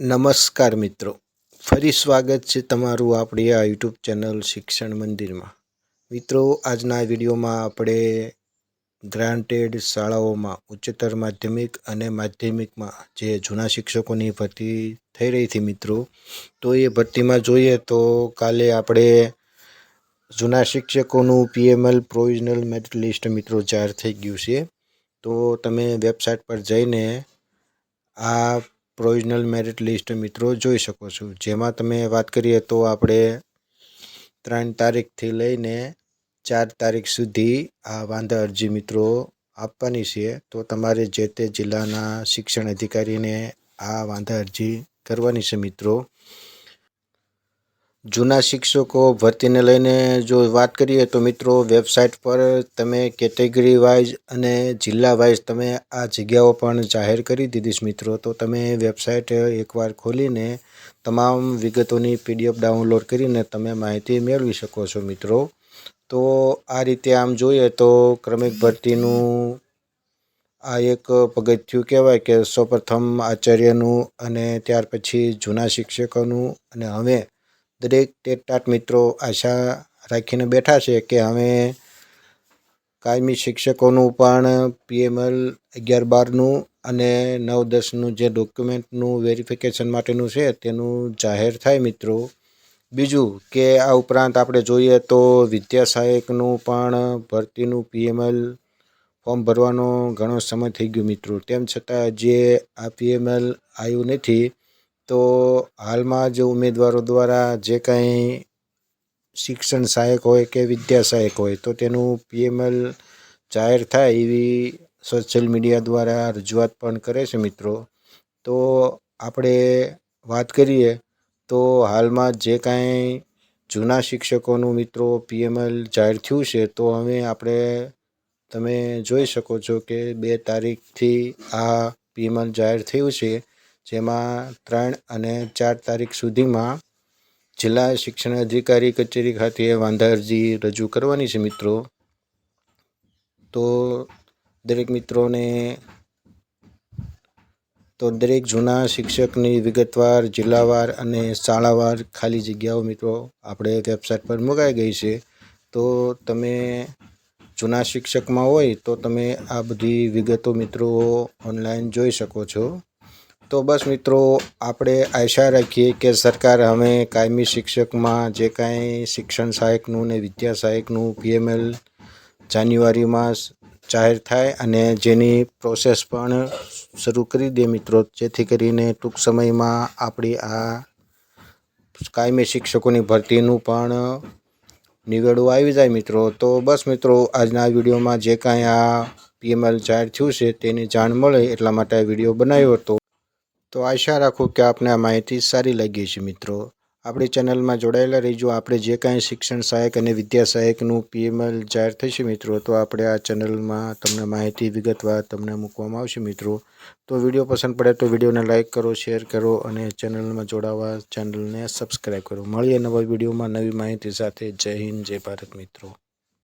નમસ્કાર મિત્રો. ફરી સ્વાગત છે તમારું આપણી આ યુટ્યુબ ચેનલ શિક્ષણ મંદિરમાં. મિત્રો, આજના વિડીયોમાં આપણે ગ્રાન્ટેડ શાળાઓમાં ઉચ્ચતર માધ્યમિક અને માધ્યમિકમાં જે જૂના શિક્ષકોની ભરતી થઈ રહી હતી મિત્રો, તો એ ભરતીમાં જોઈએ તો કાલે આપણે જૂના શિક્ષકોનું પીએમએલ પ્રોવિઝનલ મેરિટ લિસ્ટ મિત્રો જાહેર થઈ ગયું છે. તો તમે વેબસાઇટ પર જઈને આ પ્રોવિઝનલ મેરિટ લિસ્ટ મિત્રો જોઈ શકો છો. જેમાં તમે વાત કરીએ તો આપણે ત્રણ તારીખથી લઈને ચાર તારીખ સુધી આ વાંધા અરજી મિત્રો આપવાની છે. તો તમારે જે તે જિલ્લાના શિક્ષણ અધિકારીને આ વાંધા અરજી કરવાની છે મિત્રો. જૂના શિક્ષકો ભરતીને લઈને જો વાત કરીએ તો મિત્રો વેબસાઇટ પર તમે કેટેગરી વાઇઝ અને જિલ્લા વાઇઝ તમે આ જગ્યાઓ પણ જાહેર કરી દીધી છે મિત્રો. તો તમે વેબસાઇટ એકવાર ખોલીને તમામ વિગતોની પીડીએફ ડાઉનલોડ કરીને તમે માહિતી મેળવી શકો છો મિત્રો. તો આ રીતે આમ જોઈએ તો ક્રમિક ભરતીનું આ એક પગથિયું કહેવાય કે સૌપ્રથમ આચાર્યનું અને ત્યાર પછી જૂના શિક્ષકોનું અને હવે દરેક ટેટાટ મિત્રો આશા રાખીને બેઠા છે કે હવે કાયમી શિક્ષકોનું પણ પીએમએલ અગિયાર બારનું અને નવ દસનું જે ડોક્યુમેન્ટનું વેરિફિકેશન માટેનું છે તેનું જાહેર થાય મિત્રો. બીજું કે આ ઉપરાંત આપણે જોઈએ તો વિદ્યા સહાયકનું પણ ભરતીનું પીએમએલ ફોર્મ ભરવાનો ઘણો સમય થઈ ગયો મિત્રો. તેમ છતાં જે આ પીએમએલ આવ્યું નથી તો હાલમાં જે ઉમેદવારો દ્વારા જે કાંઈ શિક્ષણ સહાયક હોય કે વિદ્યા સહાયક હોય, તો તેનું પીએમએલ જાહેર થાય એવી સોશિયલ મીડિયા દ્વારા રજૂઆત પણ કરે છે મિત્રો. તો આપણે વાત કરીએ, તો હાલમાં જે કાંઈ જૂના શિક્ષકોનું મિત્રો પીએમએલ જાહેર થયું છે, તો હવે આપણે તમે જોઈ શકો છો કે બે તારીખથી આ પીએમએલ જાહેર થયું છે. જેમાં ત્રણ અને ચાર તારીખ સુધીમાં જિલ્લા શિક્ષણ અધિકારી કચેરી ખાતે વાંધા અરજી રજૂ કરવાની છે મિત્રો. તો દરેક મિત્રોને, તો દરેક જૂના શિક્ષકની વિગતવાર જિલ્લાવાર અને શાળાવાર ખાલી જગ્યાઓ મિત્રો આપણે વેબસાઇટ પર મુકાઈ ગઈ છે. તો તમે જૂના શિક્ષકમાં હોય તો તમે આ બધી વિગતો મિત્રો ઓનલાઈન જોઈ શકો છો. તો બસ મિત્રો, આપણે આશા રાખીએ કે સરકાર હવે કાયમી શિક્ષકમાં જે કાંઈ શિક્ષણ સહાયકનું ને વિદ્યા સહાયકનું પીએમએલ જાન્યુઆરીમાં જાહેર થાય અને જેની પ્રોસેસ પણ શરૂ કરી દે મિત્રો, જેથી કરીને ટૂંક સમયમાં આપણી આ કાયમી શિક્ષકોની ભરતીનું પણ નિવેડું આવી જાય મિત્રો. તો બસ મિત્રો, આજના વિડીયોમાં જે કાંઈ આ પીએમએલ જાહેર થયું છે તેની જાણ મળે એટલા માટે આ વીડિયો બનાવ્યો હતો. તો આશા રાખું કે આપને આ માહિતી સારી લાગી છે મિત્રો. આપણી ચેનલમાં જોડાયેલા રહીજો. આપણે જે કાંઈ શિક્ષણ સહાયક અને વિદ્યા સહાયકનું પીએમએલ જાહેર થશે મિત્રો, તો આપણે આ ચેનલમાં તમને માહિતી વિગતવાર તમને મૂકવામાં આવશે મિત્રો. તો વીડિયો પસંદ પડે તો વિડીયોને લાઇક કરો, શેર કરો અને ચેનલમાં જોડાવા ચેનલને સબસ્ક્રાઈબ કરો. મળીએ નવા વિડીયોમાં નવી માહિતી સાથે. જય હિન્દ, જય ભારત મિત્રો.